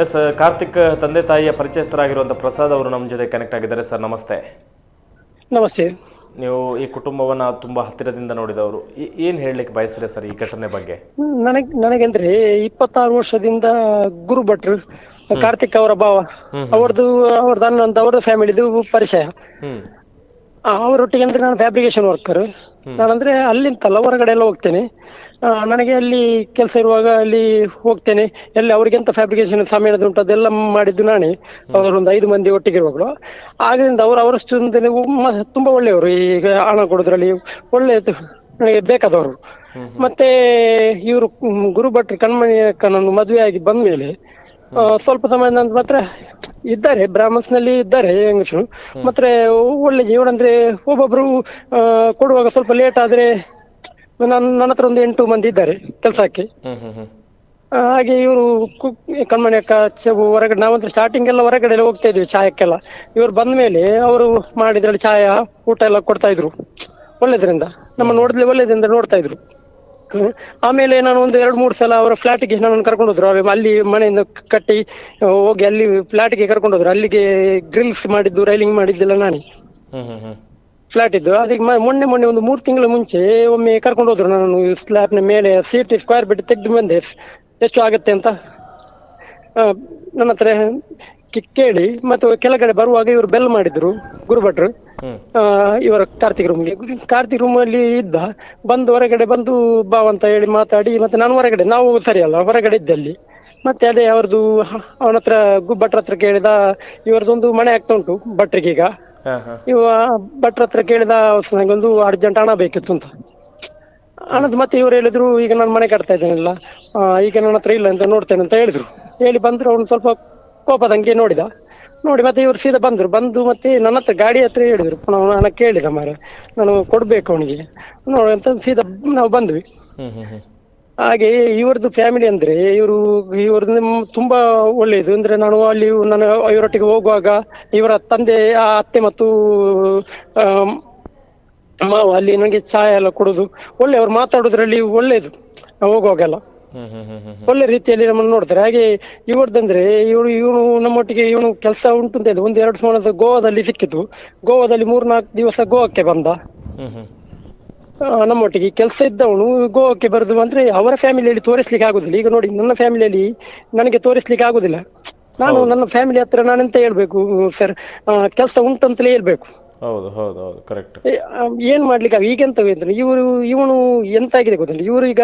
S Karthik ತಂದೆ ತಾಯಿಯ ಪರಿಚಯಸ್ಥರಾಗಿರುವಂಥ ಪ್ರಸಾದ್ ಅವರು ನಮ್ಮ ಜೊತೆ ಕನೆಕ್ಟ್ ಆಗಿದ್ದಾರೆ. ಸರ್ ನಮಸ್ತೆ. ನಮಸ್ತೆ. ನೀವು ಈ ಕುಟುಂಬವನ್ನ ತುಂಬಾ ಹತ್ತಿರದಿಂದ ನೋಡಿದವರು. ಏನ್ ಹೇಳಲಿಕ್ಕೆ ಬಯಸ್ತೀರಾ ಸರ್ ಈ ಘಟನೆ ಬಗ್ಗೆ? ನನಗೆ ನನಗಂದ್ರೆ ಇಪ್ಪತ್ತಾರು ವರ್ಷದಿಂದ ಗುರು ಭಟ್ರು ಕಾರ್ತಿಕ್ ಅವರ ಭಾವ. ಅವ್ರದ್ದು ಅವ್ರದ್ದು ಅನ್ನ ಅವ್ರದ್ದು ಫ್ಯಾಮಿಲಿದು ಪರಿಚಯ. ಅವರೊಟ್ಟಿಗೆ ಅಂದ್ರೆ ನಾನು ಫ್ಯಾಬ್ರಿಕೇಶನ್ ವರ್ಕರ್ ನಾನಂದ್ರೆ ಅಲ್ಲಿಂತಲ್ಲ ಹೊರಗಡೆ ಎಲ್ಲ ಹೋಗ್ತೇನೆ. ಆ, ನನಗೆ ಅಲ್ಲಿ ಕೆಲಸ ಇರುವಾಗ ಅಲ್ಲಿ ಹೋಗ್ತೇನೆ. ಎಲ್ಲಿ ಅವ್ರಿಗೆ ಎಂತ ಫ್ಯಾಬ್ರಿಕೇಶನ್ ಸಮ್ಮೇಳನ ಉಂಟು ಅದೆಲ್ಲ ಮಾಡಿದ್ದು ನಾನೇ. ಅವರೊಂದು ಐದು ಮಂದಿ ಒಟ್ಟಿಗೆ ಇರುವಾಗಲು. ಆಗದಿಂದ ಅವರು ಅವರಷ್ಟು ಒಂದು ಮ- ತುಂಬಾ ಒಳ್ಳೆಯವರು. ಈಗ ಹಣ ಕೊಡೋದ್ರಲ್ಲಿ ಒಳ್ಳೆಯದು ನನಗೆ ಬೇಕಾದವರು. ಮತ್ತೆ ಇವರು ಗುರು ಭಟ್ರು ಕಣ್ಮಣಿ ಅಕ್ಕನನ್ನು ಮದುವೆ ಆಗಿ ಬಂದ್ಮೇಲೆ ಆ, ಸ್ವಲ್ಪ ಸಮಯ ನಂತರ ಮಾತ್ರ ಇದ್ದಾರೆ ಬ್ರಾಹ್ಮಣ್ಸ್ನಲ್ಲಿ ಇದ್ದಾರೆ ಹೆಂಗಸರು. ಮತ್ತೆ ಒಳ್ಳೆ ಜೀವನ ಅಂದ್ರೆ ಒಬ್ಬೊಬ್ರು ಆ, ಕೊಡುವಾಗ ಸ್ವಲ್ಪ ಲೇಟ್ ಆದ್ರೆ ನನ್ನ ನನ್ನ ಹತ್ರ ಒಂದು ಎಂಟು ಮಂದಿ ಇದ್ದಾರೆ ಕೆಲಸಕ್ಕೆ. ಹಾಗೆ ಇವರು ಕಣ್ಮಣಿ ಅಕ್ಕ ಚೆಬು ಹೊರಗಡೆ ನಾವಂದ್ರೆ ಸ್ಟಾರ್ಟಿಂಗ್ ಎಲ್ಲ ಹೊರಗಡೆ ಎಲ್ಲ ಹೋಗ್ತಾ ಇದ್ವಿ ಚಾಯಕ್ಕೆಲ್ಲ. ಇವ್ರು ಬಂದ ಮೇಲೆ ಅವರು ಮಾಡಿದ್ರಲ್ಲಿ ಚಾಯ ಊಟ ಎಲ್ಲ ಕೊಡ್ತಾ ಇದ್ರು. ಒಳ್ಳೇದ್ರಿಂದ. ನಮ್ಮ ನೋಡಿದ್ಲೆ ಒಳ್ಳೇದ್ರಿಂದ ನೋಡ್ತಾ ಇದ್ರು. ಆಮೇಲೆ ನಾನು ಒಂದು ಎರಡು ಮೂರು ಸಲ ಅವರ ಫ್ಲಾಟಿಗೆ ನನ್ನನ್ನು ಕರ್ಕೊಂಡು ಹೋದ್ರು. ಅವ್ರು ಅಲ್ಲಿ ಮನೆಯಿಂದ ಕಟ್ಟಿ ಹೋಗಿ ಅಲ್ಲಿ ಫ್ಲಾಟಿಗೆ ಕರ್ಕೊಂಡು ಹೋದ್ರು. ಅಲ್ಲಿಗೆ ಗ್ರಿಲ್ಸ್ ಮಾಡಿದ್ದು ರೈಲಿಂಗ್ ಮಾಡಿದ್ದೆಲ್ಲ ನಾನೇ. ಫ್ಲಾಟ್ ಇದ್ದು. ಅದಕ್ಕೆ ಮೊನ್ನೆ ಮೊನ್ನೆ ಒಂದು ಮೂರು ತಿಂಗಳ ಮುಂಚೆ ಒಮ್ಮೆ ಕರ್ಕೊಂಡು ಹೋದ್ರು ನಾನು ಸ್ಲ್ಯಾಬ್ನ ಮೇಲೆ ಸೀಟ್ ಸ್ಕ್ವೇರ್ ಬಿಟ್ಟು ತೆಗೆದು ಬಂದೆ. ಎಷ್ಟು ಆಗತ್ತೆ ಅಂತ? ನನ್ನ ಹತ್ರ ಕೇಳಿ. ಮತ್ತೆ ಕೆಳಗಡೆ ಬರುವಾಗ ಇವರು ಬೆಲ್ ಮಾಡಿದ್ರು ಗುರುಭಟ್ರು. ಇವರ ಕಾರ್ತಿಕ್ ರೂಮ್ಗೆ ಕಾರ್ತಿಕ್ ರೂಮ್ ಅಲ್ಲಿ ಇದ್ದ ಬಂದು ಹೊರಗಡೆ ಬಂದು ಬಾ ಅಂತ ಹೇಳಿ ಮಾತಾಡಿ ಮತ್ತೆ ನಾನು ಹೊರಗಡೆ ನಾವು ಸರಿ ಅಲ್ಲ ಹೊರಗಡೆ ಇದ್ದಲ್ಲಿ ಮತ್ತೆ ಅದೇ ಅವ್ರದ್ದು ಅವನ ಹತ್ರ ಗು- ಭಟ್ರ ಹತ್ರ ಕೇಳಿದ ಇವರದೊಂದು ಮನೆ ಆಗ್ತಾ ಉಂಟು ಭಟ್ರಿಗೆ ಈಗ. ಇವ ಭಟ್ರ ಹತ್ರ ಕೇಳಿದ ನಂಗೊಂದು ಅರ್ಜೆಂಟ್ ಹಣ ಬೇಕಿತ್ತು ಅಂತ. ಹಣದ ಮತ್ತೆ ಇವ್ರು ಹೇಳಿದ್ರು ಈಗ ನಾನು ಮನೆ ಕಟ್ತಾ ಇದ್ದೇನಲ್ಲ ಅಲ್ಲ ಈಗ ನನ್ನ ಹತ್ರ ಇಲ್ಲ ಅಂತ ನೋಡ್ತೇನೆ ಅಂತ ಹೇಳಿದ್ರು. ಹೇಳಿ ಬಂದ್ರು ಅವ್ನು ಸ್ವಲ್ಪ ಕೋಪದಂಗೆ ನೋಡಿದ. ನೋಡಿ ಮತ್ತೆ ಇವ್ರು ಸೀದಾ ಬಂದ್ರು. ಬಂದು ಮತ್ತೆ ನನ್ನ ಹತ್ರ ಗಾಡಿ ಹತ್ರ ಹೇಳಿದ್ರು. ನಾವು ಹಣ ಕೇಳಿದ ಮಾರ ನಾನು ಕೊಡ್ಬೇಕು ಅವನಿಗೆ. ನೋಡಿ ಅಂತ ಸೀದಾ ನಾವು ಬಂದ್ವಿ. ಹಾಗೆ ಇವ್ರದ್ದು ಫ್ಯಾಮಿಲಿ ಅಂದ್ರೆ ಇವರು ಇವ್ರದ್ದು ತುಂಬಾ ಒಳ್ಳೆಯದು ಅಂದ್ರೆ ನಾನು ಅಲ್ಲಿ ನಾನು ಇವರೊಟ್ಟಿಗೆ ಹೋಗುವಾಗ ಇವರ ತಂದೆ ಆ ಅತ್ತೆ ಮತ್ತು ಮಾವ ಅಲ್ಲಿ ನನಗೆ ಚಾಯ ಎಲ್ಲ ಕೊಡುದು. ಒಳ್ಳೆ ಅವ್ರು ಮಾತಾಡೋದ್ರಲ್ಲಿ ಒಳ್ಳೇದು. ನಾವು ಹೋಗುವಾಗೆಲ್ಲ. ಒಳ್ಳೆ ರೀತಿಯಲ್ಲಿ ನಮ್ಮನ್ನು ನೋಡ್ತಾರೆ. ಹಾಗೆ ಇವ್ರದ್ದಂದ್ರೆ ಇವರು ಇವನು ನಮ್ಮೊಟ್ಟಿಗೆ ಇವನು ಕೆಲಸ ಉಂಟು ಅಂತ ಹೇಳಿದ್ರು ಒಂದ್ ಎರಡು ಸಾವಿರದ ಗೋವಾದಲ್ಲಿ ಸಿಕ್ಕಿತು ಗೋವಾದಲ್ಲಿ ಮೂರ್ನಾಲ್ಕು ದಿವಸ ಗೋವಾಕ್ಕೆ ಬಂದ. ನಮ್ಮೊಟ್ಟಿಗೆ ಕೆಲಸ ಇದ್ದವನು ಗೋವಾಕ್ಕೆ ಬರುದು ಅಂದ್ರೆ ಅವರ ಫ್ಯಾಮಿಲಿಯಲ್ಲಿ ತೋರಿಸ್ಲಿಕ್ಕೆ ಆಗುದಿಲ್ಲ. ಈಗ ನೋಡಿ ನನ್ನ ಫ್ಯಾಮಿಲಿಯಲ್ಲಿ ನನಗೆ ತೋರಿಸ್ಲಿಕ್ಕೆ ಆಗುದಿಲ್ಲ. ನಾನು ನನ್ನ ಫ್ಯಾಮಿಲಿ ಹತ್ರ ನಾನೆಂತ ಹೇಳ್ಬೇಕು ಸರ್? ಕೆಲಸ ಉಂಟು ಅಂತಲೇ ಹೇಳ್ಬೇಕು. ಹೌದು ಹೌದು ಹೌದು ಕರೆಕ್ಟ್ ಏನ್ ಮಾಡ್ಲಿಕ್ಕೆ ಆಗ- ಈಗೆಂತ ಇವರು ಇವನು ಎಂತ ಆಗಿದೆ ಗೊತ್ತಿಲ್ಲ ಇವರು ಈಗ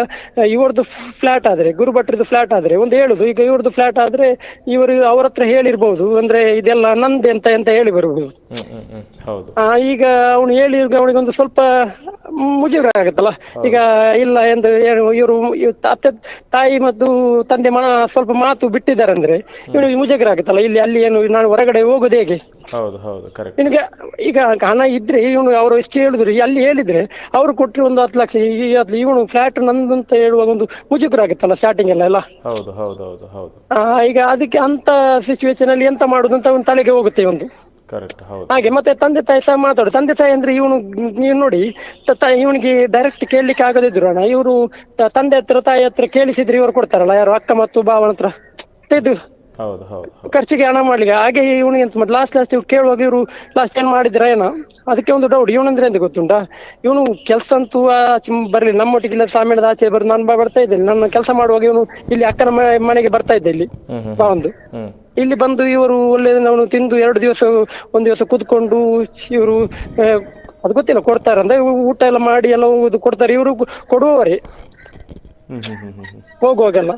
ಇವರದ್ದು ಫ್ಲಾಟ್ ಆದ್ರೆ ಗುರುಭಟ್ರದ್ದು ಫ್ಲಾಟ್ ಆದ್ರೆ ಒಂದು ಹೇಳುದು ಈಗ ಇವ್ರದ್ದು ಫ್ಲಾಟ್ ಆದ್ರೆ ಇವರು ಅವ್ರ ಹತ್ರ ಹೇಳಿರ್ಬಹುದು ಅಂದ್ರೆ ಇದೆಲ್ಲ ನಂದೆ ಅಂತ ಅಂತ ಹೇಳಿ ಬರ್ಬೋದು ಹೌದು. ಆ, ಈಗ ಅವನು ಹೇಳಿ ಅವನಿಗೊಂದು ಸ್ವಲ್ಪ ಮುಜುಗರ ಆಗುತ್ತಲ್ಲ ಈಗ ಇಲ್ಲ ಎಂದು ಏನು ಇವರು ಅತ್ತೆ ತಾಯಿ ಮತ್ತು ತಂದೆ ಮನ ಸ್ವಲ್ಪ ಮಾತು ಬಿಟ್ಟಿದ್ದಾರೆ ಅಂದ್ರೆ ಇವನಿಗೆ ಮುಜುಗರ ಆಗುತ್ತಲ್ಲ ಇಲ್ಲಿ ಅಲ್ಲಿ ಏನು ನಾನು ಹೊರಗಡೆ ಹೋಗೋದು ಹೇಗೆ? ಹೌದು ಹೌದು ಕರೆಕ್ಟ್ ಇವನಿಗೆ ಈಗ ಹಣ ಇದ್ರೆ ಇವನು ಅವರು ಎಷ್ಟು ಹೇಳಿದ್ರು ಅಲ್ಲಿ ಹೇಳಿದ್ರೆ ಅವ್ರು ಕೊಟ್ಟರು ಒಂದು ಹತ್ತು ಲಕ್ಷ ಇವನು ಫ್ಲಾಟ್ ನಂದು ಅಂತ ಹೇಳುವಾಗ ಒಂದು ಮುಜುಗರ ಆಗುತ್ತಲ್ಲ ಸ್ಟಾರ್ಟಿಂಗ್ ಎಲ್ಲ ಎಲ್ಲ? ಹೌದು ಹೌದು ಹೌದು ಹೌದು. ಆ, ಈಗ ಅದಕ್ಕೆ ಅಂತ ಸಿಚುವೇಶನ್ ಅಲ್ಲಿ ಎಂತ ಮಾಡುದು ಅಂತ ಒಂದು ತಲೆಗೆ ಹೋಗುತ್ತೆ ಒಂದು. ಕರೆಕ್ಟ್ ಹೌದು. ಹಾಗೆ, ಮತ್ತೆ ತಂದೆ ತಾಯಿ ಸಹ ಮಾತಾಡು. ತಂದೆ ತಾಯಿ ಅಂದ್ರೆ ಇವನು, ನೀವು ನೋಡಿ ಇವನಿಗೆ ಡೈರೆಕ್ಟ್ ಕೇಳಲಿಕ್ಕೆ ಆಗದಿದ್ರು ಅಣ್ಣ. ಇವರು ತಂದೆ ಹತ್ರ, ತಾಯಿ ಹತ್ರ ಕೇಳಿಸಿದ್ರೆ ಇವರು ಕೊಡ್ತಾರಲ್ಲ, ಯಾರು ಅಕ್ಕ ಮತ್ತು ಭಾವನ ಹತ್ರ. ಹೌದು ಹೌದು ಖರ್ಚಿಗೆ ಹಣ ಮಾಡ್ಲಿಕ್ಕೆ. ಹಾಗೆ ಇವನಿಗೆ ಮಾಡಿ ಲಾಸ್ಟ್ ಲಾಸ್ಟ್ ಇವ್ರು ಕೇಳುವಾಗ ಇವರು ಲಾಸ್ಟ್ ಏನ್ ಮಾಡಿದ್ರ ಏನೋ? ಅದಕ್ಕೆ ಒಂದು ಡೌಟ್ ಇವನಂದ್ರೆ ಎಂತ ಗೊತ್ತುಂಟಾ? ಇವನು ಕೆಲಸ ಅಂತೂ ಆಚೆ ಬರ್ಲಿ ನಮ್ಮೊಟ್ಟಿಗೆ ಇಲ್ಲ ಸಾಮಿಣದ ಆಚೆ ಬರ್ ನಾನು ಬ- ಬರ್ತಾ ಇದ್ದೇನೆ ನನ್ನ ಕೆಲಸ ಮಾಡುವಾಗ ಇವನು ಇಲ್ಲಿ ಅಕ್ಕನ ಮ- ಮನೆಗೆ ಬರ್ತಾ ಇದ್ದೆ ಇಲ್ಲಿ. ಒಂದು ಇಲ್ಲಿ ಬಂದು ಇವರು ಒಳ್ಳೆ ಅವನು ತಿಂದು ಎರಡು ದಿವಸ ಒಂದ್ ದಿವಸ ಕೂತ್ಕೊಂಡು ಇವರು ಅದು ಗೊತ್ತಿಲ್ಲ ಕೊಡ್ತಾರೆ ಅಂದ್ರೆ ಊಟ ಎಲ್ಲ ಮಾಡಿ ಎಲ್ಲ ಹೋಗುದು ಕೊಡ್ತಾರೆ. ಇವರು ಕೊಡುವವರೇ ಹ್ಮ್ ಹ್ಮ್ ಹ್ಮ್ ಹ್ಮ್ ಹ್ಮ್ ಹೋಗುವಾಗೆಲ್ಲ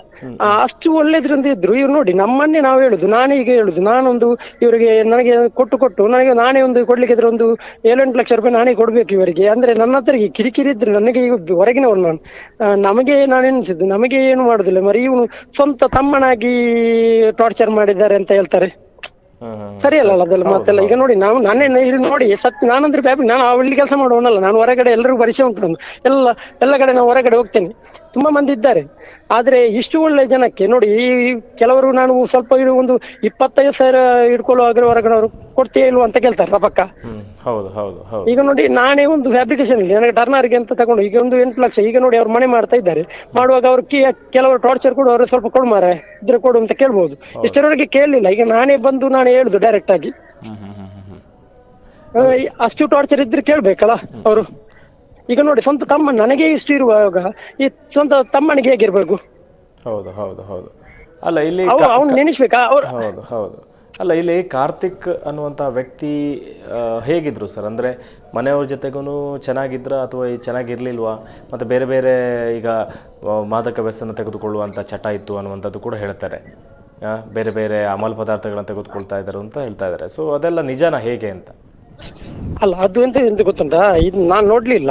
ಅಷ್ಟು ಒಳ್ಳೇದ್ರಿಂದ ಇದ್ರು. ಇವ್ರು ನೋಡಿ ನಮ್ಮನ್ನೇ ನಾವು ಹೇಳುದು ನಾನೇ ಈಗ ಹೇಳುದು. ನಾನೊಂದು ಇವರಿಗೆ ನನಗೆ ಕೊಟ್ಟು ಕೊಟ್ಟು ನನಗೆ ನಾನೇ ಒಂದು ಕೊಡ್ಲಿಕ್ಕೆ ಇದ್ರೆ ಒಂದು ಏಳೆಂಟು ಲಕ್ಷ ರೂಪಾಯಿ ನಾನೇ ಕೊಡ್ಬೇಕು ಇವರಿಗೆ. ಅಂದ್ರೆ ನನ್ನ ಹತ್ರ ಈ ಕಿರಿಕಿರಿ ಇದ್ರೆ ನನಗೆ ಈಗ ಹೊರಗಿನವನು ನಾನು. ನಮಗೆ ನಾನು ಎನಿಸಿದ್ದು ನಮಗೆ ಏನು ಮಾಡುದಿಲ್ಲ. ಮರಿ ಇವನು ಸ್ವಂತ ತಮ್ಮನಾಗಿ ಟಾರ್ಚರ್ ಮಾಡಿದ್ದಾರೆ ಅಂತ ಹೇಳ್ತಾರೆ. ಸರಿ ಅಲ್ಲ ಅದೆಲ್ಲ ಮತ್ತೆಲ್ಲ ಈಗ ನೋಡಿ, ನಾವು ನಾನೇ ಇಲ್ಲಿ ನೋಡಿ, ಸತ್ ನಾನಂದ್ರೆ ಫ್ಯಾಮಿಲಿ ನಾನು ಅಲ್ಲಿ ಕೆಲಸ ಮಾಡುವನಲ್ಲ, ನಾನು ಹೊರಗಡೆ ಎಲ್ಲರಿಗೂ ಪರಿಚಯ ಉಂಟು ಎಲ್ಲ ಎಲ್ಲ ಕಡೆ ನಾನು ಹೊರಗಡೆ ಹೋಗ್ತೇನೆ. ತುಂಬಾ ಮಂದಿ ಇದ್ದಾರೆ. ಆದ್ರೆ ಇಷ್ಟು ಒಳ್ಳೆ ಜನಕ್ಕೆ ನೋಡಿ, ಈ ಕೆಲವರು ನಾನು ಸ್ವಲ್ಪ ಒಂದು ಇಪ್ಪತ್ತೈದು ಸಾವಿರ ಇಟ್ಕೊಳ್ಳುವಾಗ ಹೊರಗಡೆ ಅವರು ಕೊಡ್ತೀಯ ಇಲ್ವಾ ಅಂತ ಕೇಳ್ತಾರೆ ರಪಕ್ಕ. ಹ್ಮ್ ಹೌದು ಹೌದು ಹೌದು. ಈಗ ನೋಡಿ ನಾನೇ ಒಂದು ಫ್ಯಾಬ್ರಿಕೇಶನ್ ಇಲ್ಲಿ ನನಗೆ ಟರ್ನರ್ಗೆ ಅಂತ ತಗೊಂಡು ಈಗ ಒಂದು ಎಂಟು ಲಕ್ಷ ಈಗ ನೋಡಿ ಅವ್ರು ಮನೆ ಮಾಡ್ತಾ ಇದ್ದಾರೆ. ಮಾಡುವಾಗ ಅವ್ರು ಕೇ- ಕೆಲವರು ಟಾರ್ಚರ್ ಕೊಡು ಅವ್ರು ಸ್ವಲ್ಪ ಕೊಡು ಮಾರೆ ಇದ್ರೆ ಕೊಡು ಅಂತ ಕೇಳ್ಬೋದು. ಇಷ್ಟರವರೆಗೆ ಕೇಳಲಿಲ್ಲ ಈಗ ನಾನೇ ಬಂದು ನಾನು ಹೇಳುದು ಡೈರೆಕ್ಟ್ ಆಗಿ. ಹ್ಮ್ ಹ್ಮ್ ಹ್ಮ್ ಹ್ಮ್ ಹ್ಮ್. ಆ, ಈ ಅಷ್ಟು ಟಾರ್ಚರ್ ಇದ್ರೆ ಕೇಳ್ಬೇಕಲ್ಲ ಅವರು. ಈಗ ನೋಡಿ ಸ್ವಂತ ತಮ್ಮ ನನಗೆ ಇಷ್ಟು ಇರುವಾಗ ಈ ಸ್ವಂತ ತಮ್ಮನಿಗೆ ಹೇಗಿರ್ಬೇಕು? ಹೌದು ಹೌದು ಹೌದು. ಅಲ್ಲ ಇಲ್ಲಿ ಕಾ- ಅವ್ನು ನೆನೆಸ್ಬೇಕಾ? ಅವ್ರು ಹೌದು ಹೌದು. ಅಲ್ಲ, ಇಲ್ಲಿ ಕಾರ್ತಿಕ್ ಅನ್ನುವಂಥ ವ್ಯಕ್ತಿ ಹೇಗಿದ್ರು ಸರ್? ಅಂದರೆ ಮನೆಯವ್ರ ಜೊತೆಗೂ ಚೆನ್ನಾಗಿದ್ರ ಅಥವಾ ಚೆನ್ನಾಗಿರಲಿಲ್ವಾ? ಮತ್ತು ಬೇರೆ ಬೇರೆ ಈಗ ಮಾದಕ ವ್ಯಸನ ತೆಗೆದುಕೊಳ್ಳುವಂಥ ಚಟ ಇತ್ತು ಅನ್ನುವಂಥದ್ದು ಕೂಡ ಹೇಳ್ತಾರೆ. ಬೇರೆ ಬೇರೆ ಅಮಲ್ ಪದಾರ್ಥಗಳನ್ನು ತೆಗೆದುಕೊಳ್ತಾ ಇದ್ದಾರೆ ಅಂತ ಹೇಳ್ತಾ ಇದ್ದಾರೆ. ಸೊ ಅದೆಲ್ಲ ನಿಜಾನ ಹೇಗೆ ಅಂತ? ಅಲ್ಲ ಅದು ಎಂತ ಎಂತ ಗೊತ್ತುಂಟಾ? ಇದು ನಾನು ನೋಡ್ಲಿಲ್ಲ.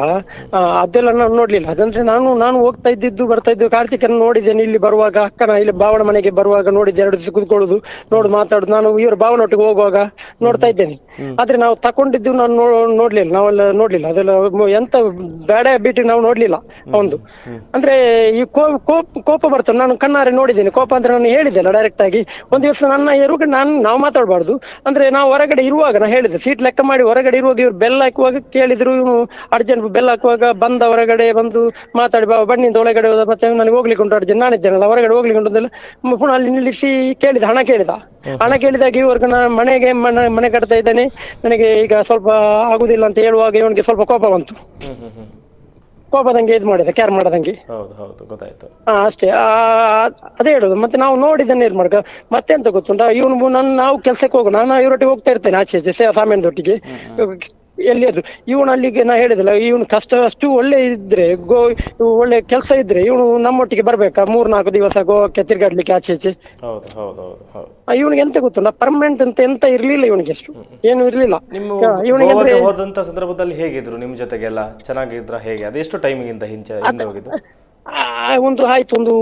ಆ, ಅದೆಲ್ಲ ನಾನು ನೋಡ್ಲಿಲ್ಲ. ಅದಂದ್ರೆ ನಾನು ನಾನು ಹೋಗ್ತಾ ಇದ್ದಿದ್ದು ಬರ್ತಾ ಇದ್ದು ಕಾರ್ತಿಕನ ನೋಡಿದ್ದೇನೆ. ಇಲ್ಲಿ ಬರುವಾಗ ಅಕ್ಕನ ಇಲ್ಲಿ ಬಾವಣ ಮನೆಗೆ ಬರುವಾಗ ನೋಡಿದ್ದೆ. ಎರಡು ದಿವಸ ಕುತ್ಕೊಳ್ಳುದು ನೋಡು ಮಾತಾಡುದು ನಾನು ಇವರು ಭಾವನೊಟ್ಟಿಗೆ ಹೋಗುವಾಗ ನೋಡ್ತಾ ಇದ್ದೇನೆ. ಆದ್ರೆ ನಾವು ತಕೊಂಡಿದ್ದು ನಾನು ನೋ- ನೋಡ್ಲಿಲ್ಲ. ನಾವೆಲ್ಲ ನೋಡ್ಲಿಲ್ಲ. ಅದೆಲ್ಲ ಮ- ಎಂತ ಬೇಡ ಬಿಟ್ಟು ನಾವು ನೋಡ್ಲಿಲ್ಲ ಒಂದು. ಅಂದ್ರೆ ಈ ಕೋ- ಕೋಪ ಕೋಪ ಬರ್ತದೆ. ನಾನು ಕಣ್ಣಾರೆ ನೋಡಿದ್ದೇನೆ. ಕೋಪ ಅಂದ್ರೆ ನಾನು ಹೇಳಿದ್ದೆಲ್ಲ ಡೈರೆಕ್ಟ್ ಆಗಿ. ಒಂದ್ ದಿವಸ ನನ್ನ ಎರುಗ ನಾನು ನಾವು ಮಾತಾಡಬಾರ್ದು. ಅಂದ್ರೆ ನಾವು ಹೊರಗಡೆ ಇರುವಾಗ ನಾ ಹೇಳಿದೆ ಸೀಟ್ ಲೆಕ್ಕ ಮಾಡಿ ಹೊರಗಡೆ ಇರುವಾಗ ಇವ್ರು ಬೆಲ್ ಹಾಕುವಾಗ ಕೇಳಿದ್ರು ಇವನು ಅರ್ಜೆಂಟ್ ಬೆಲ್ ಹಾಕುವಾಗ ಬಂದ ಹೊರಗಡೆ ಬಂದು ಮಾತಾಡಿ ಬಾ ಬಣ್ಣಿಂದ ಒಳಗಡೆ ಹೋದ ಮತ್ತೆ ನನಗೆ ಹೋಗ್ಲಿಕ್ಕೆ ಉಂಟು ಅರ್ಜೆಂಟ್ ನಾನಿದ್ದೇನಲ್ಲ ಹೊರಗಡೆ ಹೋಗ್ಲಿಕ್ಕೆ ಉಂಟು ಅಂತೆಲ್ಲ ಪುನಃ ಅಲ್ಲಿ ನಿಲ್ಲಿಸಿ ಕೇಳಿದ ಹಣ ಕೇಳಿದ. ಹಣ ಕೇಳಿದಾಗ ಇವ್ರಿಗೆ ನಾನು ಮನೆಗೆ ಮನೆ ಮನೆ ಕಟ್ತಾ ಇದ್ದೇನೆ ನನಗೆ ಈಗ ಸ್ವಲ್ಪ ಆಗುದಿಲ್ಲ ಅಂತ ಹೇಳುವಾಗ ಇವನಿಗೆ ಸ್ವಲ್ಪ ಕೋಪ ಬಂತು. ಕೋಪದಂಗೆ ಇದು ಮಾಡಿದೆ ಕ್ಯಾರ್ ಮಾಡದಂಗೆ. ಹೌದು ಹೌದು ಗೊತ್ತಾಯ್ತು. ಹಾ ಅಷ್ಟೇ. ಆ, ಅದೇ ಹೇಳುದು ಮತ್ತೆ ನಾವು ನೋಡಿದ್ದನ್ನೇ ಇದು ಮಾಡ್ಕ ಮತ್ತೆ ಎಂತ ಗೊತ್ತುಂಟಾ ಇವನು ನನ್ನ ನಾವು ಕೆಲ್ಸಕ್ಕೆ ಹೋಗು ನಾನು ಇವರೊಟ್ಟಿಗೆ ಹೋಗ್ತಾ ಇರ್ತೇನೆ ಆಚೆ ಆಚೆ ಸೇವಾ ಸಾಮಾನ್ಯದೊಟ್ಟಿಗೆ ಎಲ್ಲಿ ಅದು ಇವನು ಅಲ್ಲಿಗೆ ನಾ ಹೇಳಿದಲ್ಲ ಇವನು ಕಷ್ಟ ಅಷ್ಟು ಒಳ್ಳೆ ಇದ್ರೆ ಗೋ ಒಳ್ಳೆ ಕೆಲಸ ಇದ್ರೆ ಇವನು ನಮ್ಮೊಟ್ಟಿಗೆ ಬರ್ಬೇಕಾ? ಮೂರ್ ನಾಲ್ಕು ದಿವಸ ಗೋವಾಕ್ಕೆ ತಿರ್ಗಾಡ್ಲಿಕ್ಕೆ ಆಚೆ ಆಚೆ ಹೌದು ಹೌದು ಹೌದು ಹೌದು. ಇವನಿಗೆ ಎಂತ ಗೊತ್ತುಂಟಾ? ಪರ್ಮನೆಂಟ್ ಅಂತ ಎಂತ ಇರ್ಲಿಲ್ಲ ಇವನಿಗೆ ಅಷ್ಟು. ಏನು ಇರ್ಲಿಲ್ಲ. ನಿಮ್ಮ ಇವನಿಗೆ ಅಂದ್ರೆ ಗೋವಾಗೆ ಸಂದರ್ಭದಲ್ಲಿ ಹೇಗಿದ್ರು? ನಿಮ್ ಜೊತೆಗೆಲ್ಲ ಚೆನ್ನಾಗಿದ್ರ ಹೇಗೆ? ಅದೆಷ್ಟು ಟೈಮಿಗಿಂತ ಹಿಂಚೆ ಹಿಂದೆ ಹೋಗಿದ್ದು? ಆ, ಒಂದು ಆಯ್ತು ಒಂದು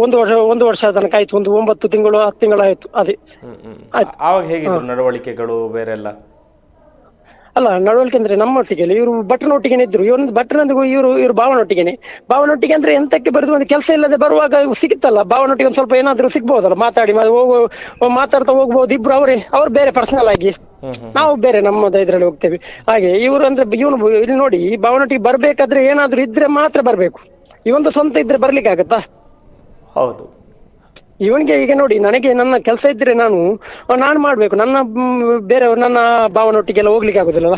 ಒಂದು ವರ್ಷ ಒಂದು ವರ್ಷ ತನಕ ಆಯ್ತು ಒಂದು ಒಂಬತ್ತು ತಿಂಗಳು ಹತ್ತು ತಿಂಗಳು ಆಯ್ತು ಅದೇ. ಹ್ಮ್ ಹ್ಮ್. ಆವಾಗ ಹೇಗಿದ್ರು ನಡವಳಿಕೆಗಳು ಬೇರೆ ಎಲ್ಲ ಅಲ್ಲ ನಡವಳಿಕೆ ಅಂದ್ರೆ ನಮ್ಮೊಟ್ಟಿಗೆ ಇವರು ಭಟ್ರನೊಟ್ಟಿಗೆ ಇದ್ರು. ಇವನು ಅಂದ್ರೆ ಇವರು ಇವರು ಭಾವನೊಟ್ಟಿಗೆನೆ. ಭಾವನೊಟ್ಟಿಗೆ ಅಂದ್ರೆ ಎಂತಕ್ಕೆ ಬರೆದು ಒಂದು ಕೆಲಸ ಇಲ್ಲದೆ ಬರುವಾಗ ಸಿಗುತ್ತಲ್ಲ ಭಾವನೊಟ್ಟಿಗೆ ಒಂದು ಸ್ವಲ್ಪ ಏನಾದ್ರೂ ಸಿಗ್ಬೋದಲ್ಲ ಮಾತಾಡಿ ಹೋಗೋ ಮಾತಾಡ್ತಾ ಹೋಗ್ಬೋದು ಇಬ್ರು ಅವರೇ ಅವ್ರು ಬೇರೆ ಪರ್ಸನಲ್ ಆಗಿ. ನಾವು ಬೇರೆ ನಮ್ಮದು ಇದ್ರಲ್ಲಿ ಹೋಗ್ತೇವೆ. ಹಾಗೆ ಇವರು ಅಂದ್ರೆ ಇವನು ಇಲ್ಲಿ ನೋಡಿ ಭಾವನೊಟ್ಟಿಗೆ ಬರ್ಬೇಕಾದ್ರೆ ಏನಾದ್ರೂ ಇದ್ರೆ ಮಾತ್ರ ಬರ್ಬೇಕು. ಇವೊಂದು ಸ್ವಂತ ಇದ್ರೆ ಬರ್ಲಿಕ್ಕೆ ಆಗತ್ತಾ ಹೌದು. ಇವನಿಗೆ ಈಗ ನೋಡಿ ನನಗೆ ನನ್ನ ಕೆಲಸ ಇದ್ರೆ ನಾನು ನಾನು ಮಾಡ್ಬೇಕು. ನನ್ನ ಬೇರೆ ನನ್ನ ಭಾವನೊಟ್ಟಿಗೆಲ್ಲ ಹೋಗ್ಲಿಕ್ಕೆ ಆಗುದಿಲ್ಲ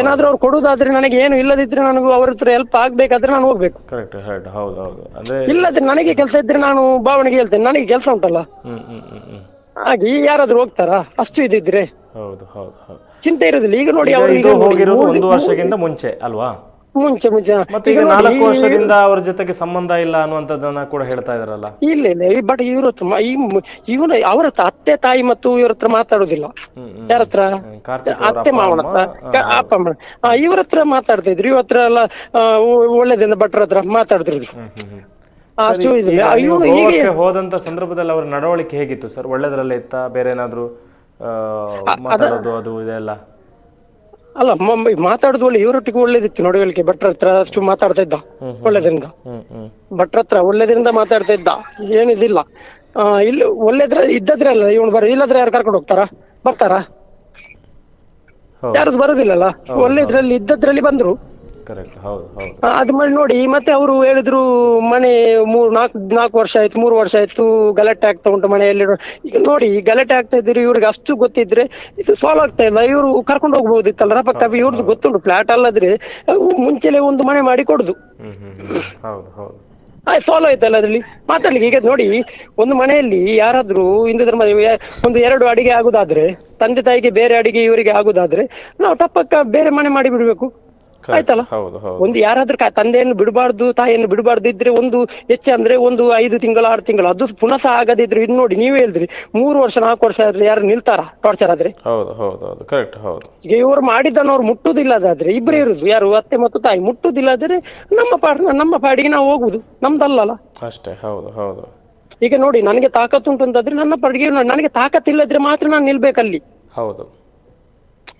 ಏನಾದ್ರೂ ಅವ್ರು ಕೊಡುದಾದ್ರೆ ನನಗೆ ಏನು ಇಲ್ಲದಿದ್ರೆ ನನಗೂ ಅವ್ರ ಹತ್ರ ಹೆಲ್ಪ್ ಆಗ್ಬೇಕಾದ್ರೆ ನಾನು ಹೋಗ್ಬೇಕು. ಕರೆಕ್ಟ್ ಹೌದು ಹೌದು. ಅಂದ್ರೆ ಇಲ್ಲದ್ರೆ ನನಗೆ ಕೆಲಸ ಇದ್ರೆ ನಾನು ಭಾವನೆಗೆ ಹೇಳ್ತೇನೆ. ನನಗೆ ಕೆಲಸ ಉಂಟಲ್ಲ? ಹಾಗೆ ಯಾರಾದ್ರೂ ಹೋಗ್ತಾರಾ? ಅಷ್ಟು ಇದಿದ್ರೆ? ಹೌದು ಚಿಂತೆ ಇರುದಿಲ್ಲ. ಈಗ ನೋಡಿ ಅವರು ಹೋಗಿರೋದು ಒಂದು ವರ್ಷಕ್ಕಿಂತ ಮುಂಚೆ ಅಲ್ವಾ? ಮುಂಚೆ ಮುಂಚೆ. ಮತ್ತೆ ಈಗ ನಾಲ್ಕು ವರ್ಷದಿಂದ ಅವ್ರ ಜೊತೆಗೆ ಸಂಬಂಧ ಇಲ್ಲ ಅನ್ನುವಂಥದ್ದನ್ನ ಕೂಡ ಹೇಳ್ತಾ ಇದಾರಲ್ಲ. ಇಲ್ಲ ಇಲ್ಲ ಬಟ್ ಇವ್ರ ಹತ್ರ ಮ- ಈ ಮ- ಇವನ ಅವರ ಹತ್ರ ಅತ್ತೆ ತಾಯಿ ಮತ್ತು ಇವ್ರ ಹತ್ರ ಮಾತಾಡುದಿಲ್ಲ. ಯಾರ ಹತ್ರ? ಕಾರ್ತಿಕ್ ಅವ್ರ ಅತ್ತೆ ಅಪ್ಪ ಮಾವನ ಅಮ್ಮ, ಹತ್ರ. ಕ- ಅಪ್ಪ ಅಮ್ಮ. ಆ, ಇವ್ರ ಹತ್ರ ಮಾತಾಡ್ತಾ ಇದ್ರು. ಇವ್ರ ಹತ್ರ ಎಲ್ಲ ಆ, ಒ- ಒಳ್ಳೆದಿಂದ ಭಟ್ರ ಹತ್ರ ಮಾತಾಡ್ತಿದ್ರು ಹ್ಮ್ ಹ್ಮ್ ಹ್ಮ್. ಆ, ಅಷ್ಟು ಇದು. ಈಗ ನೀವು ಇವನು ಹೀಗೆ ಗೋವಾಕ್ಕೆ ಹೋದಂತ ಸಂದರ್ಭದಲ್ಲಿ ಅವ್ರ ನಡವಳಿಕೆ ಹೇಗಿತ್ತು ಸರ್? ಒಳ್ಳೇದ್ರಲ್ಲೇ ಇತ್ತ? ಬೇರೆ ಏನಾದ್ರು ಆ, ಮಾತಾಡೋದು ಅದು ಇದೆಲ್ಲ? ಅಲ್ಲ ಮಾತಾಡುದು ಒಳ್ಳೆ ಇವರೊಟ್ಟಿಗೆ ಒಳ್ಳೇದಿತ್ತು ನಡವಳಿಕೆ ಭಟ್ರ ಹತ್ರ ಅಷ್ಟು ಮಾತಾಡ್ತಾ ಇದ್ದ. ಒಳ್ಳೇದ್ರಿಂದ. ಭಟ್ರ ಹತ್ರ ಒಳ್ಳೇದ್ರಿಂದ ಮಾತಾಡ್ತಾ ಇದ್ದ. ಏನಿದಿಲ್ಲ. ಆ, ಇಲ್ಲಿ ಒಳ್ಳೇದ್ರ ಇದ್ದದ್ರೆ ಅಲ್ಲ ಇವನು ಬರ ಇಲ್ಲದ್ರೆ ಯಾರು ಕರ್ಕೊಂಡು ಹೋಗ್ತಾರ? ಬರ್ತಾರಾ? ಯಾರು ಬರುದಿಲ್ಲಲ್ಲ. ಒಳ್ಳೆದ್ರಲ್ಲಿ ಇದ್ದದ್ರಲ್ಲಿ ಬಂದ್ರು. ಕರೆಕ್ಟ್ ಹೌದು ಹೌದು. ಅದ್ ಮಾಡಿ ನೋಡಿ ಮತ್ತೆ ಅವರು ಹೇಳಿದ್ರು ಮನೆ ಮೂರ್ ನಾಲ್ಕು ನಾಲ್ಕು ವರ್ಷ ಆಯ್ತು ಮೂರು ವರ್ಷ ಆಯ್ತು ಗಲಾಟೆ ಆಗ್ತಾ ಉಂಟು ಮನೆಯಲ್ಲಿ. ಈಗ ನೋಡಿ ಗಲಾಟೆ ಆಗ್ತಾ ಇದ್ರೆ ಇವ್ರಿಗೆ ಅಷ್ಟು ಗೊತ್ತಿದ್ರೆ ಇದು ಸಾಲ್ವ್ ಆಗ್ತಾ ಇಲ್ಲ. ಇವರು ಕರ್ಕೊಂಡು ಹೋಗ್ಬೋದಿತ್ತಲ್ಲ ಪಕ್ಕ ಇವ್ರದ್ದು ಗೊತ್ತುಂಟು ಫ್ಲಾಟ್ ಅಲ್ಲದ್ರೆ ಮುಂಚೆಲೆ ಒಂದು ಮನೆ ಮಾಡಿ ಕೊಡುದು. ಹ್ಮ್ ಹ್ಮ್ ಹ್ಮ್ ಹೌದು ಹೌದು. ಆಯ್ತು ಸಾಲ್ವ್ ಆಯ್ತಲ್ಲ ಅದ್ರಲ್ಲಿ? ಮಾತಾಡ್ಲಿಕ್ಕೆ ಈಗ ನೋಡಿ ಒಂದು ಮನೆಯಲ್ಲಿ ಯಾರಾದ್ರೂ ಹಿಂದೂ ಧರ್ಮ ಒಂದು ಎರಡು ಅಡಿಗೆ ಆಗುದಾದ್ರೆ ತಂದೆ ತಾಯಿಗೆ ಬೇರೆ ಅಡಿಗೆ ಇವರಿಗೆ ಆಗುದಾದ್ರೆ ನಾವು ಟಪ್ಪಕ್ಕ ಬೇರೆ ಮನೆ ಮಾಡಿ ಬಿಡ್ಬೇಕು. ಆಯ್ತಲ್ಲ? ಒಂದು ಯಾರಾದ್ರೂ ತಂದೆಯನ್ನು ಬಿಡಬಾರ್ದು ತಾಯಿಯನ್ನು ಬಿಡಬಾರ್ದು ಇದ್ರೆ ಒಂದು ಹೆಚ್ಚು ಅಂದ್ರೆ ಒಂದು ಐದು ತಿಂಗಳು ಆರು ತಿಂಗಳು ಅದು ಪುನಃ ಸಹ ಆಗದಿದ್ರು ಇನ್ನು ನೋಡಿ ನೀವೇ ಹೇಳಿದ್ರಿ ಮೂರು ವರ್ಷ ನಾಲ್ಕು ವರ್ಷ ಆದ್ರೆ ಯಾರು ನಿಲ್ತಾರ ಟಾರ್ಚರ್ ಆದ್ರೆ? ಕರೆಕ್ಟ್ ಹೌದು ಈಗ ಇವರು ಮಾಡಿದ್ದನ್ನು ಅವ್ರು ಮುಟ್ಟುದಿಲ್ಲ ಅದಾದ್ರೆ ಇಬ್ಬರೇ ಇರುದು ಯಾರು ಅತ್ತೆ ಮತ್ತು ತಾಯಿ ಮುಟ್ಟುದಿಲ್ಲಾದ್ರೆ ನಮ್ಮ ಪಾಡ್ ನಮ್ಮ ಪಾಡಿಗೆ ನಾವು ಹೋಗುದು ನಮ್ದಲ್ಲ ಅಷ್ಟೇ ಹೌದು ಹೌದು. ಈಗ ನೋಡಿ ನನಗೆ ತಾಕತ್ತುಂಟು ಅಂತಂದ್ರೆ ನನ್ನ ಪಾಡಿಗೆ ನನಗೆ ನನಗೆ ತಾಕತ್ತಿಲ್ಲದ್ರೆ ಮಾತ್ರ ನಾನು ನಿಲ್ಬೇಕಲ್ಲಿ. ಹೌದು.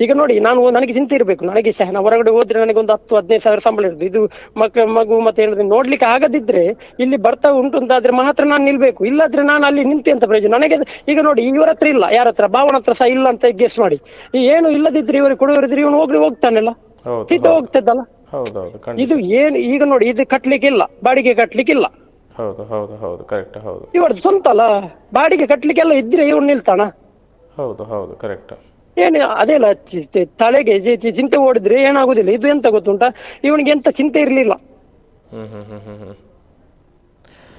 ಈಗ ನೋಡಿ ನಾನು ನನಗೆ ಚಿಂತೆ ಇರಬೇಕು. ನನಗೆ ಸಹ ನಾ ಹೊರಗಡೆ ಹೋದ್ರೆ ನನಗೆ ಒಂದು ಹತ್ತು ಹದಿನೈದು ಸಾವಿರ ಸಂಬಳ ಇರುದು. ಇದು ಮಕ್ಕ ಮಗು ಮತ್ತೆ ಹೇಳಿದ್ರೆ ನೋಡ್ಲಿಕ್ಕೆ ಆಗದಿದ್ರೆ ಇಲ್ಲಿ ಬರ್ತಾ ಉಂಟು ಅಂತಾದ್ರೆ ಮಾತ್ರ ನಾನು ನಿಲ್ಬೇಕು. ಇಲ್ಲಾದ್ರೆ ನಾನು ಅಲ್ಲಿ ನಿಂತೆ ಅಂತ ಪ್ರಯೋಜನ. ನನಗೆ ಈಗ ನೋಡಿ ಇವರ ಹತ್ರ ಇಲ್ಲ ಯಾರ ಹತ್ರ? ಭಾವನ ಹತ್ರ ಸಹ ಇಲ್ಲ ಅಂತ ಗೆಸ್ ಮಾಡಿ. ಈ ಏನು ಇಲ್ಲದಿದ್ರೆ ಇವರಿಗೆ ಕೊಡುವರಿದ್ರೆ ಇವನು ಹೋಗ್ಲಿ ಹೋಗ್ತಾನಲ್ಲ? ಸೀತ ಹೋಗ್ತದಲ್ಲ? ಇದು ಏನು ಈಗ ನೋಡಿ ಇದು ಕಟ್ಲಿಕ್ಕೆ ಇಲ್ಲ ಬಾಡಿಗೆ ಕಟ್ಲಿಕ್ಕಿಲ್ಲ ಹೌದು ಹೌದು ಹೌದು ಕರೆಕ್ಟ್ ಹೌದು. ಇವರದ್ದು ಸ್ವಂತ ಅಲ್ಲ ಬಾಡಿಗೆ ಕಟ್ಲಿಕ್ಕೆಲ್ಲ ಇದ್ರೆ ಇವನು ನಿಲ್ತಾನ? ಹೌದು ಹೌದು ಕರೆಕ್ಟ್ ಏನು ಅದೇ ಅಲ್ಲ ಚಿ- ಚಿ- ತಲೆಗೆ ಚಿಂತೆ ಓಡಿದ್ರೆ ಏನಾಗುದಿಲ್ಲ. ಇದು ಎಂತ ಗೊತ್ತುಂಟಾ? ಇವನಿಗೆ ಎಂತ ಚಿಂತೆ ಇರ್ಲಿಲ್ಲ. ಹ್ಮ್ ಹ್ಮ್ ಹ್ಮ್ ಹ್ಮ್ ಹ್ಮ್.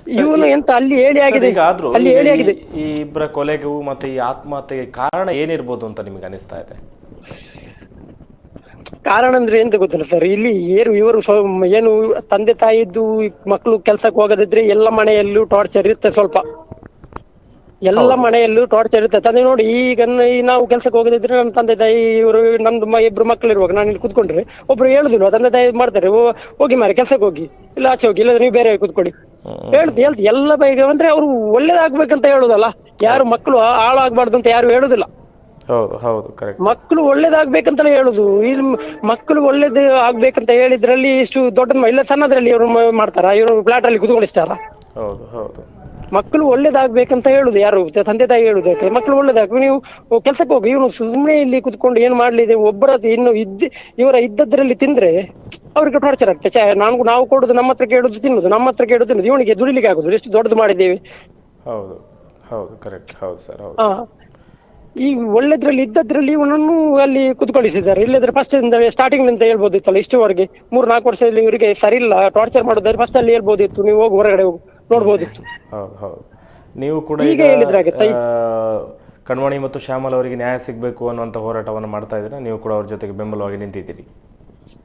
ಇವನು ಎಂತ ಅಲ್ಲಿ ಹೇಳಿ ಸರ್, ಆಗಿದೆ. ಈಗ ಆದ್ರೂ ಅಲ್ಲಿ ಈಗ ಹೇಳಿ ಈ- ಆಗಿದೆ. ಈ ಇಬ್ಬರ ಕೊಲೆಗೂ ಮತ್ತೆ ಈ ಆತ್ಮಹತ್ಯೆಗೆ ಕಾರಣ ಏನಿರ್ಬೋದು ಅಂತ ನಿಮ್ಗೆ ಅನಿಸ್ತಾ ಇದೆ? ಕಾರಣ ಅಂದ್ರೆ ಎಂತ ಗೊತ್ತಿಲ್ಲ ಸರ್. ಇಲ್ಲಿ ಏನು ಇವರು ಸ್ವ- ಏನು ತಂದೆ ತಾಯಿದ್ದು ಮಕ್ಕಳು ಕೆಲ್ಸಕ್ಕೆ ಹೋಗದಿದ್ರೆ ಎಲ್ಲ ಮನೆಯಲ್ಲೂ ಟಾರ್ಚರ್ ಇರುತ್ತೆ ಸ್ವಲ್ಪ. ಎಲ್ಲ ಮನೆಯಲ್ಲೂ ಟಾರ್ಚರ್ ಇರುತ್ತೆ. ತಂದೆ ನೋಡಿ ಈಗ ನ- ಈ ನಾವು ಕೆಲ್ಸಕ್ಕೆ ಹೋಗದಿದ್ರೆ ನನ್ನ ತಂದೆ ತಾಯಿ ಇವರು ನಮ್ದು ಮ- ಇಬ್ರು ಮಕ್ಕಳು ಇರುವಾಗ ನಾನು ಇಲ್ಲಿ ಕುತ್ಕೊಂಡ್ರೆ ಒಬ್ರು ಹೇಳುದಿಲ್ವಾ ತಂದೆ ತಾಯಿ ಮಾಡ್ತಾರೆ "ಓ- ಹೋಗಿ ಮಾರೆ ಕೆಲ್ಸಕ್ಕೆ ಹೋಗಿ. ಇಲ್ಲ ಆಚೆ ಹೋಗಿ ಇಲ್ಲದ್ರೆ ನೀವು ಬೇರೆ ಕುತ್ಕೊಳ್ಳಿ. ಹೇಳ್ದು ಹೇಳ್ದು ಎಲ್ಲ ಬೈಗ ಅಂದ್ರೆ ಅವ್ರು ಒಳ್ಳೇದಾಗ್ಬೇಕಂತ ಹೇಳುದಲ್ಲ. ಯಾರು ಮಕ್ಕಳು ಹಾಳಾಗ್ಬಾರ್ದು ಅಂತ ಯಾರು ಹೇಳುದಿಲ್ಲ. ಹೌದು ಹೌದು ಕರೆಕ್ಟ್ ಮಕ್ಕಳು ಒಳ್ಳೇದಾಗ್ಬೇಕಂತಲೇ ಹೇಳುದು. ಈ ಮಕ್ಕಳು ಒಳ್ಳೇದು ಆಗ್ಬೇಕಂತ ಹೇಳಿದ್ರಲ್ಲಿ ಇಷ್ಟು ದೊಡ್ಡ ಇಲ್ಲ ಸಣ್ಣದ್ರಲ್ಲಿ ಇವರು ಮಾಡ್ತಾರ? ಇವ್ರು ಫ್ಲಾಟ್ ಅಲ್ಲಿ ಕುತ್ಕೊಳಿಸ್ತಾರ ಹೌದು ಹೌದು. ಮಕ್ಕಳು ಒಳ್ಳೇದಾಗ್ಬೇಕಂತ ಹೇಳುದು ಯಾರು ತಂದೆ ತಾಯಿ ಹೇಳುದಕ್ಕೆ ಮಕ್ಕಳು ಒಳ್ಳೇದಾಗ ನೀವು ಕೆಲ್ಸಕ್ಕೆ ಹೋಗಿ ಇವನು ಸುಮ್ಮನೆ ಇಲ್ಲಿ ಕುತ್ಕೊಂಡು ಏನ್ ಮಾಡ್ಲಿದೆ ಒಬ್ಬರದ್ದು ಇನ್ನು ಇದ್ದ ಇವರ ಇದ್ದದ್ರಲ್ಲಿ ತಿಂದ್ರೆ ಅವ್ರಿಗೆ ಟಾರ್ಚರ್ ಆಗ್ತದೆ. ಛೆ, ನಾನು ನಾವು ಕೊಡುದು ನಮ್ಮ ಹತ್ರ ಕೇಳುದು ತಿನ್ನುದು ನಮ್ಮ ಹತ್ರ ಕೇಳುದು ತಿನ್ನುದು. ಇವನಿಗೆ ದುಡಿಲಿಕ್ಕೆ ಆಗುದು ಎಷ್ಟು ದೊಡ್ಡದು ಮಾಡಿದ್ದೇವೆ. ಹೌದು ಹೌದು ಕರೆಕ್ಟ್ ಹೌದು ಸರ್ ಹೌದು. ಈ ಒಳ್ಳೆದ್ರಲ್ಲಿ ಇದ್ದದ್ರಲ್ಲಿ ಇವನನ್ನು ಅಲ್ಲಿ ಕುತ್ಕೊಳಿಸಿದ್ದಾರೆ. ಇಲ್ಲದ್ರೆ ಫಸ್ಟ್ ಸ್ಟಾರ್ಟಿಂಗ್ ಅಂತ ಹೇಳ್ಬೋದಿತ್ತಲ್ಲ ಇಷ್ಟುವರೆಗೆ ಮೂರ್ ನಾಲ್ಕು ವರ್ಷದಲ್ಲಿ ಇವರಿಗೆ ಸರಿ ಇಲ್ಲ ಟಾರ್ಚರ್ ಮಾಡೋದಾದ್ರೆ ಫಸ್ಟ್ ಅಲ್ಲಿ ಹೇಳ್ಬೋದಿತ್ತು. ನೀವು ಹೋಗಿ ಹೊರಗಡೆ ಹೋಗು. ನೋಡ್ಬೋದಿತ್ತು ಹೌದು ಹೌದು. ನೀವು ಕೂಡ ಈಗ ತೈ- ಕಣ್ಮಣಿ ಮತ್ತು ಶ್ಯಾಮಲ್ ಅವರಿಗೆ ನ್ಯಾಯ ಸಿಗಬೇಕು ಅನ್ನುವಂತ ಹೋರಾಟವನ್ನು ಮಾಡ್ತಾ ಇದ್ದೀರಾ. ನೀವು ಕೂಡ ಅವ್ರ ಜೊತೆಗೆ ಬೆಂಬಲವಾಗಿ ನಿಂತಿದ್ದೀರಿ.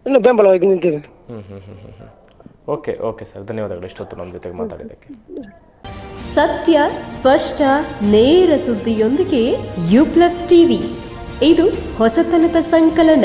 ಇನ್ನು ಬೆಂಬಲವಾಗಿ ನಿಂತಿದ್ದೀನಿ. ಹ್ಮ್ ಹ್ಮ್ ಹ್ಮ್ ಹ್ಮ್ ಹ್ಮ್. Okay okay sir. ಧನ್ಯವಾದಗಳು ಇಷ್ಟೊತ್ತು ನಮ್ಮ ಜೊತೆಗೆ ಮಾತಾಡಿದ್ದಕ್ಕೆ. ಸತ್ಯ ಸ್ಪಷ್ಟ ನೇರ ಸುದ್ದಿಯೊಂದಿಗೆ ಯು ಪ್ಲಸ್ ಟಿವಿ. ಇದು ಹೊಸತನದ ಸಂಕಲನ.